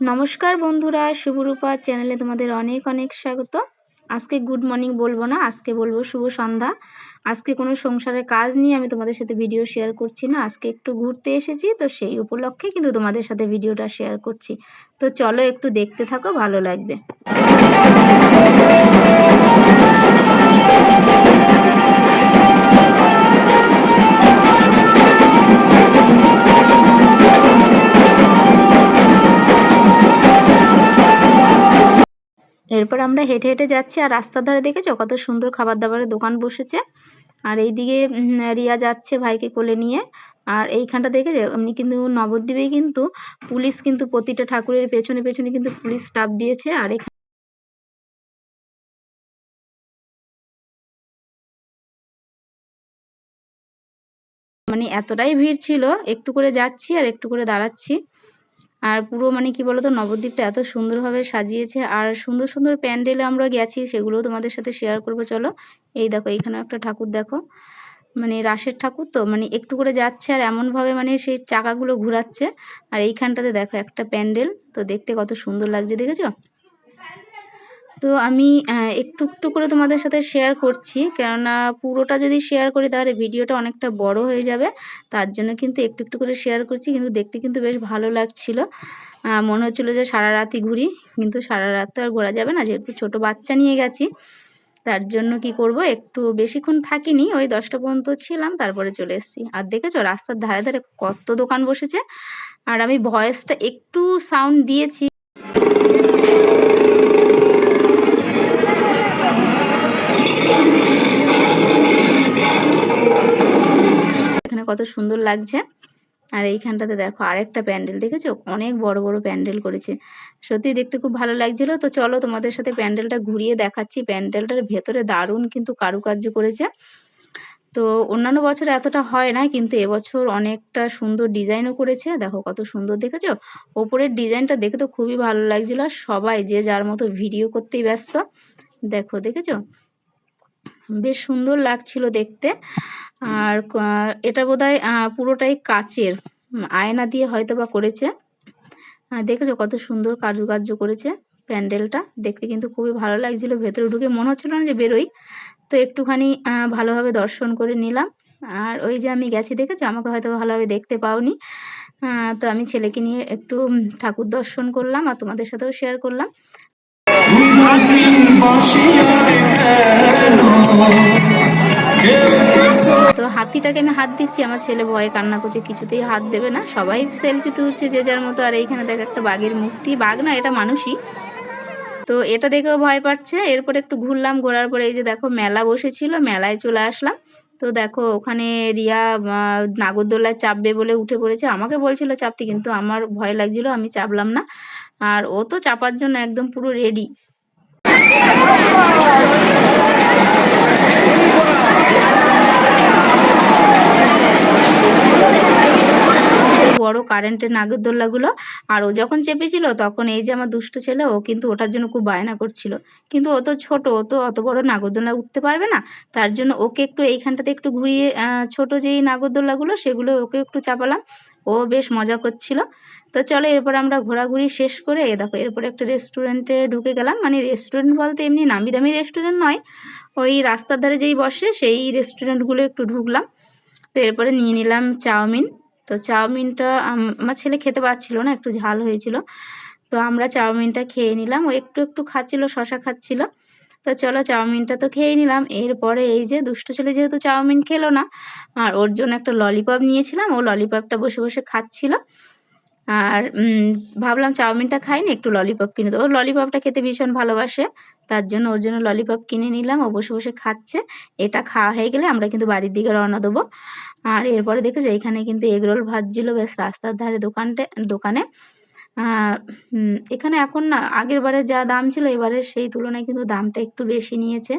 নমস্কার বন্ধুরা, শুভরূপা চ্যানেলে তোমাদের অনেক অনেক স্বাগত। আজকে গুড মর্নিং বলব না, আজকে বলব শুভ সন্ধ্যা। আজকে কোনো সংসারের কাজ নিয়ে আমি তোমাদের সাথে ভিডিও শেয়ার করছি না। আজকে একটু ঘুরতে এসেছি, তো সেই উপলক্ষে কিন্তু তোমাদের সাথে ভিডিওটা শেয়ার করছি। তো চলো একটু দেখতে থাকো, ভালো লাগবে। আমরা হেঁটে হেঁটে যাচ্ছি আর রাস্তার ধারে দেখেছ কত সুন্দর খাবার দাবারের দোকান বসেছে। আর এইদিকে রিয়া যাচ্ছে ভাইকে কোলে নিয়ে। আর এইখানটা দেখেছ এমনি কিন্তু নবদ্বীপে কিন্তু পুলিশ কিন্তু প্রতিটা ঠাকুরের পেছনে পেছনে কিন্তু পুলিশ স্টাফ দিয়েছে। আর এখানে মানে এতটাই ভিড় ছিল, একটু করে যাচ্ছি আর একটু করে দাঁড়াচ্ছি। আর পুরো মানে কি বলতো, নবদ্বীপটা এত সুন্দরভাবে সাজিয়েছে আর সুন্দর সুন্দর প্যান্ডেলে আমরা গেছি সেগুলো তোমাদের সাথে শেয়ার করব, চলো। এই দেখো এখানে একটা ঠাকুর দেখো। মানে রাসের ঠাকুর তো মানে একটু করে যাচ্ছে আর এমনভাবে মানে সেই চাকাগুলো ঘুরাচ্ছে। আর এইখানটাতে দেখো একটা প্যান্ডেল, তো দেখতে কত সুন্দর লাগছে, দেখেছ? তো আমি একটু একটু করে তোমাদের সাথে শেয়ার করছি। কেননা পুরোটা যদি শেয়ার করি তাহলে ভিডিওটা অনেকটা বড় হয়ে যাবে। তার জন্য কিন্তু একটু একটু করে শেয়ার করছি। কিন্তু দেখতে কিন্তু বেশ ভালো লাগছিল। মনে হচ্ছিল যে সারা রাতই ঘুরি। কিন্তু সারা রাত তো আর ঘোরা যাবে না। যেহেতু ছোট বাচ্চা নিয়ে গেছি, তার জন্য কি করব? একটু বেশিক্ষণ থাকিনি। ওই দশটা পর্যন্ত ছিলাম, তারপরে চলে এসেছি। আর দেখেছ, রাস্তার ধারে ধারে কত দোকান বসেছে। আর আমি ভয়েসটা একটু সাউন্ড দিয়েছি। কত সুন্দর লাগছে। আর এইখানটাতে দেখো আরেকটা প্যান্ডেল, দেখেছ? অনেক বড় বড় প্যান্ডেল করেছে। সত্যি দেখতে খুব ভালো লাগছিল। তো চলো তোমাদের সাথে প্যান্ডেলটা ঘুরিয়ে দেখাচ্ছি। প্যান্ডেলটার ভেতরে দারুণ কিন্তু কারুকার্য করেছে। তো অন্যান্য বছর এতটা হয় না, কিন্তু এবছর অনেকটা সুন্দর ডিজাইনও করেছে। দেখো কত সুন্দর, দেখেছ? ওপরের ডিজাইনটা দেখে তো খুবই ভালো লাগছিল। আর সবাই যে যার মতো ভিডিও করতেই ব্যস্ত। দেখো, দেখেছ? বেশ সুন্দর লাগছিল দেখতে। আর এটা বোধহয় পুরোটাই কাচের। আয়না দিয়ে হয়তো বা করেছে দেখেছ কত সুন্দর কার্যকার্য করেছে প্যান্ডেলটা। দেখতে কিন্তু খুবই ভালো লাগছিল। ভেতরে ঢুকে মনে হচ্ছিল না যে বেরোই। তো একটুখানি ভালোভাবে দর্শন করে নিলাম। আর ওই যে আমি গেছি, দেখেছ? আমাকে হয়তো ভালোভাবে দেখতে পাওনি। তো আমি ছেলেকে নিয়ে একটু ঠাকুর দর্শন করলাম আর তোমাদের সাথেও শেয়ার করলাম। হাতিটাকে আমি হাত দিচ্ছি আমার ছেলে ভয়ে কান্না করছে কিছুতেই হাত দেবে না। সবাই সেলফি তুলছে যে যার মতো আর এইখানে দেখ একটা বাঘের মূর্তি। বাঘ না এটা মানুষই। তো এটা দেখেও ভয় পাচ্ছে। এরপর একটু ঘুরলাম ঘোরার পরে এই যে দেখো মেলা বসেছিল মেলায় চলে আসলাম। তো দেখো ওখানে রিয়া আহ, নাগরদোলায় চাপবে বলে উঠে পড়েছে। আমাকে বলছিল চাপতে কিন্তু আমার ভয় লাগছিল আমি চাপলাম না। আর ও তো চাপার জন্য একদম পুরো রেডি বড় কারেন্টের নাগরদোল্লাগুলো। আর ও যখন চেপেছিল, তখন এই যে আমার দুষ্ট ছেলে, ও কিন্তু ওটার জন্য খুব বায়না করছিল। কিন্তু ও তো ছোট, ও তো অত বড় নাগরদোল্লা উঠতে পারবে না। তার জন্য ওকে একটু এইখানটাতে একটু ঘুরিয়ে ছোট যেই নাগরদোল্লাগুলো, সেগুলো ওকে একটু চাপালাম। ও বেশ মজা করছিল। তো চলো, এরপর আমরা ঘোরাঘুরি শেষ করে দেখো, এরপর একটা রেস্টুরেন্টে ঢুকে গেলাম। মানে রেস্টুরেন্ট বলতে এমনি নামি দামি রেস্টুরেন্ট নয়। ওই রাস্তার ধারে যেই বসে, সেই রেস্টুরেন্টগুলো একটু ঢুকলাম। তো এরপরে নিয়ে নিলাম চাউমিন। তো চাউমিনটা আমার ছেলে খেতে পারছিল না, একটু ঝাল হয়েছিল। তো আমরা চাউমিনটা খেয়ে নিলাম, ও একটু একটু খাচ্ছিল, শশা খাচ্ছিল। তো চলো চাউমিনটা তো খেয়ে নিলাম। এরপরে এই যে দুষ্ট ছেলে যেহেতু চাউমিন খেলো না, আর ওর জন্য একটা ললিপপ নিয়েছিলাম, ও ললিপপটা বসে বসে খাচ্ছিল। আর ভাবলাম চাউমিনটা খাইনি একটু ললিপপ কিনে দেবো। ললিপপটা খেতে ভীষণ ভালোবাসে, তার জন্য ওর জন্য ললিপপ কিনে নিলাম। ও বসে বসে খাচ্ছে। এটা খাওয়া হয়ে গেলে আমরা কিন্তু বাড়ির দিকে রওনা দেবো। আর এরপরে দেখেছ এখানে কিন্তু এগরোল ভাজছিল বেশ রাস্তার ধারে দোকানটা, দোকানে। এখানে এখন না আগের বারে যা দাম ছিল, এবারে সেই তুলনায় কিন্তু দামটা একটু বেশি নিয়েছে।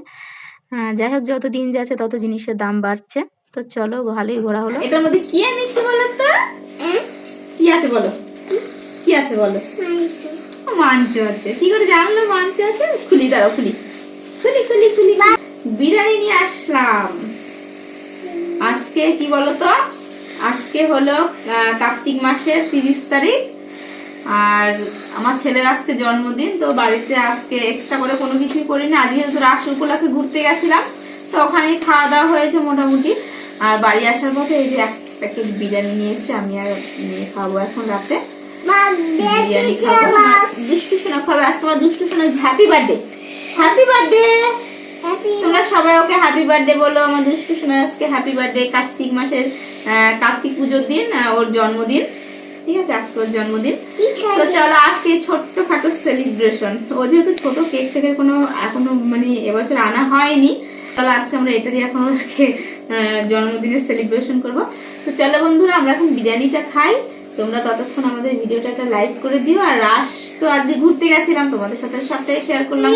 যাই হোক, যত দিন যাচ্ছে তত জিনিসের দাম বাড়ছে। তো চলো, ভালোই ঘোরা হলো। এটার মধ্যে কি এনেছি বলো তো? কি আছে বলো? কি আছে বলো? মাংস আছে। কি করে জানলো মাংস আছে? খুলি, দাঁড়াও, খুলি। খুলি খুলি খুলি বিরিয়ানি নিয়ে আসলাম। আজকে কি বলো তো আজকে হলো কার্তিক মাসের তিরিশ তারিখ। আর আমার ছেলের আজকে জন্মদিন, তো বাড়িতে আজকে এক্সট্রা করে কোনো কিছুই করিনি। আজকে যেহেতু রাস উপলক্ষে ঘুরতে গেছিলাম, তো ওখানেই খাওয়া দাওয়া হয়েছে মোটামুটি। আর বাড়ি আসার পথে এই যে এক প্যাকেট বিরিয়ানি আমি আর নিয়ে খাব এখন রাতে। বিরিয়ানি খাব। দুষ্টু সোনা খাবে আজকে আমার দুষ্টু সোনা হ্যাপি বার্থডে হ্যাপি বার্থডে তোমরা সবাই ওকে হ্যাপি বার্থডে বলো আমার দুষ্টু সোনা আজকে হ্যাপি বার্থডে কার্তিক মাসের কার্তিক পুজোর দিন ওর জন্মদিন। ঠিক আছে আজকে ওর জন্মদিন। তো চলো আজকে ছোট্ট খাটো সেলিব্রেশন ও যেহেতু ছোট কেক থেকে কোনো এখনও মানে এবছর আনা হয়নি চলো আজকে আমরা এটা দিয়ে এখন ওদেরকে জন্মদিনের সেলিব্রেশন করব। তো চলো বন্ধুরা, আমরা এখন বিরিয়ানিটা খাই। তোমরা ততক্ষণ আমাদের ভিডিওটা একটা লাইক করে দিও। আর রাস, তো আজকে ঘুরতে গেছিলাম, তোমাদের সাথে সবটাই শেয়ার করলাম।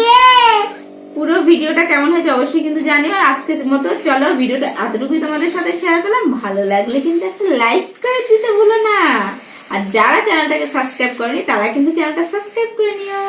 পুরো ভিডিওটা কেমন হয়েছে অবশ্যই কিন্তু জানিও। আর আজকের মতো চলো ভিডিওটা এতটুকুই তোমাদের সাথে শেয়ার করলাম। ভালো লাগলে কিন্তু একটা লাইক করে দিতে ভুলো না। আর যারা চ্যানেলটাকে সাবস্ক্রাইব করেনি, তারা কিন্তু চ্যানেলটা সাবস্ক্রাইব করে নিও।